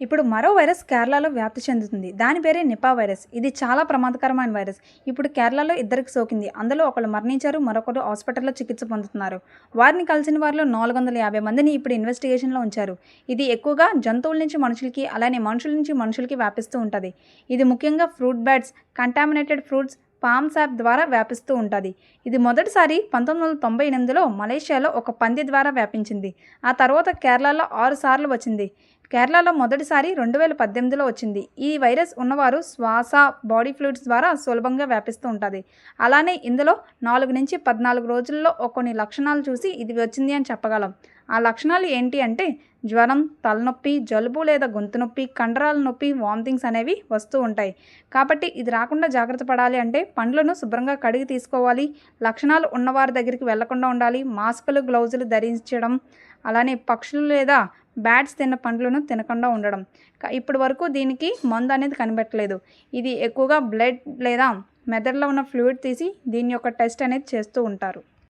ఇప్పుడు మరో వైరస్ కేరళలో వ్యాప్తి చెందుతుంది. దాని పేరే నిపా వైరస్. ఇది చాలా ప్రమాదకరమైన వైరస్. ఇప్పుడు కేరళలో ఇద్దరికి సోకింది. అందులో ఒకరు మరణించారు మరొకరు హాస్పిటల్లో చికిత్స పొందుతున్నారు. వారిని కలిసిన వారిలో నాలుగు వందల యాభై మందిని ఇప్పుడు ఇన్వెస్టిగేషన్లో ఉంచారు. ఇది ఎక్కువగా జంతువుల నుంచి మనుషులకి అలానే మనుషుల నుంచి మనుషులకి వ్యాపిస్తూ ఉంటుంది. ఇది ముఖ్యంగా fruit bats contaminated fruits palm sap ద్వారా వ్యాపిస్తూ ఉంటుంది. ఇది మొదటిసారి పంతొమ్మిది వందల తొంభై ఎనిమిదిలో మలేషియాలో ఒక పంది ద్వారా వ్యాపించింది. ఆ తర్వాత కేరళలో ఆరు సార్లు వచ్చింది. కేరళలో మొదటిసారి రెండు వేల పద్దెనిమిదిలో వచ్చింది. ఈ వైరస్ ఉన్నవారు శ్వాస బాడీ ఫ్లూయిడ్స్ ద్వారా సులభంగా వ్యాపిస్తూ ఉంటుంది. అలానే ఇందులో నాలుగు నుంచి పద్నాలుగు రోజుల్లో కొన్ని లక్షణాలు చూసి ఇది వచ్చింది అని చెప్పగలం. ఆ లక్షణాలు ఏంటి అంటే జ్వరం తలనొప్పి జలుబు లేదా గొంతు నొప్పి కండరాల నొప్పి వామిటింగ్స్ అనేవి వస్తూ ఉంటాయి. కాబట్టి ఇది రాకుండా జాగ్రత్త పడాలి అంటే పండ్లను శుభ్రంగా కడిగి తీసుకోవాలి. లక్షణాలు ఉన్నవారి దగ్గరికి వెళ్ళకుండా ఉండాలి. మాస్కులు గ్లౌజులు ధరించడం అలానే పక్షులు లేదా బ్యాట్స్ తిన్న పండ్లను తినకుండా ఉండడం. ఇప్పటి వరకు దీనికి మందు అనేది కనిపెట్టలేదు. ఇది ఎక్కువగా బ్లడ్ లేదా మెదడులో ఉన్న ఫ్లూయిడ్ తీసి దీని యొక్క టెస్ట్ అనేది చేస్తూ ఉంటారు.